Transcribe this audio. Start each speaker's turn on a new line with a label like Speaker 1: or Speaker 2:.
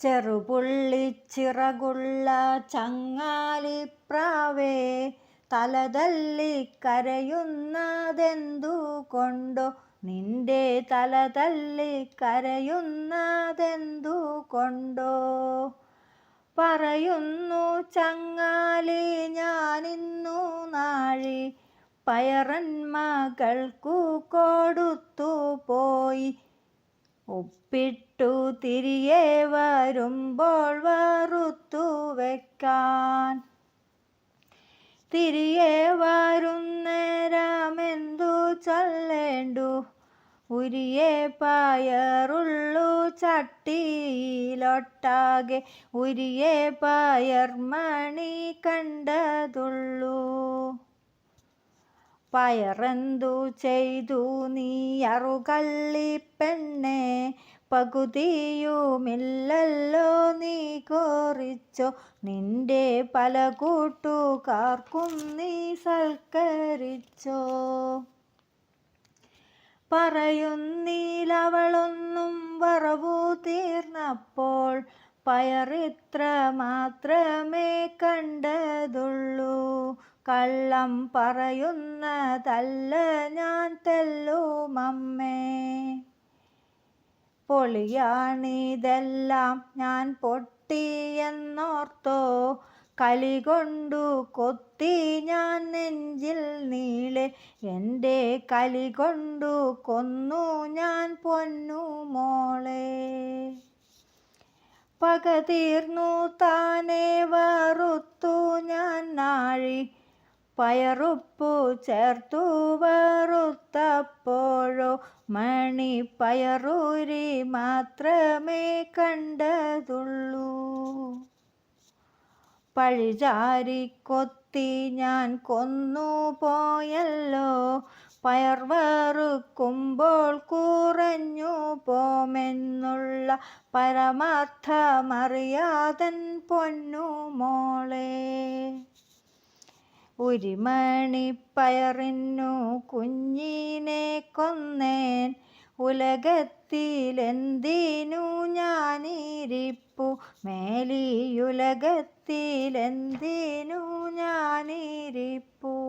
Speaker 1: ചെറുപുള്ളിച്ചിറകുള്ള ചങ്ങാലിപ്രാവേ തലതല്ലി കരയുന്നതെന്തു കൊണ്ടോ? നിന്റെ തലതല്ലി കരയുന്നതെന്തു കൊണ്ടോ? പറയുന്നു ചങ്ങാലി ഞാനിന്നു നാഴി പയറന്മകൾക്കു കൊടുത്തു പോയി. ഉപ്പിട്ടു തിരികെ വരുമ്പോൾ വറുത്തു വെക്കാൻ. തിരികെ വരുന്നേരമെന്തു ചൊല്ലേണ്ടു? ഉരിയെ പയറുള്ളു ചട്ടിയിലൊട്ടാകെ. ഉരിയെ പയർ മണി കണ്ടതുള്ളൂ. പയറെന്തു ചെയ്തു നീ അറുകള്ളി പെണ്ണെ? പകുതിയുമില്ലല്ലോ നീ കോറിച്ചോ? നിന്റെ പല കൂട്ടുകാർക്കും നീ സൽക്കരിച്ചോ? പറയുന്നീലവളൊന്നും വറവു തീർന്നപ്പോൾ പയറിത്ര മാത്രമേ കണ്ടതുള്ളൂ. കള്ളം പറയുന്നതല്ല ഞാൻ തെല്ലുമമ്മേ. പൊളിയാണിതെല്ലാം ഞാൻ പൊട്ടിയെന്നോർത്തോ. കളി കൊണ്ടു കൊത്തി ഞാൻ നെഞ്ചിൽ നീളെ. എന്റെ കലി കൊണ്ടു കൊന്നു ഞാൻ പൊന്നു പക തീർന്നു താനെ വറുത്തു ഞാൻ നാഴി. പയറുപ്പു ചേർത്തു വറുത്തപ്പോഴോ മണി പയറൂരി മാത്രമേ കണ്ടതുള്ളൂ. പഴിചാരി കൊത്തി ഞാൻ കൊന്നു പോയല്ലോ പയർ വറുക്കുമ്പോൾ കുറഞ്ഞു പോമെന്നുള്ള പരമാർത്ഥമറിയാതൻ പൊന്നു മോളെ. ഉരിമണിപ്പയറിന്നു കുഞ്ഞിനെ കൊന്നേൻ ഉലകത്തിലെന്തിനു ഞാനിരിപ്പു? മേലിയുലകത്തിലെന്തിനു ഞാനിരിപ്പു?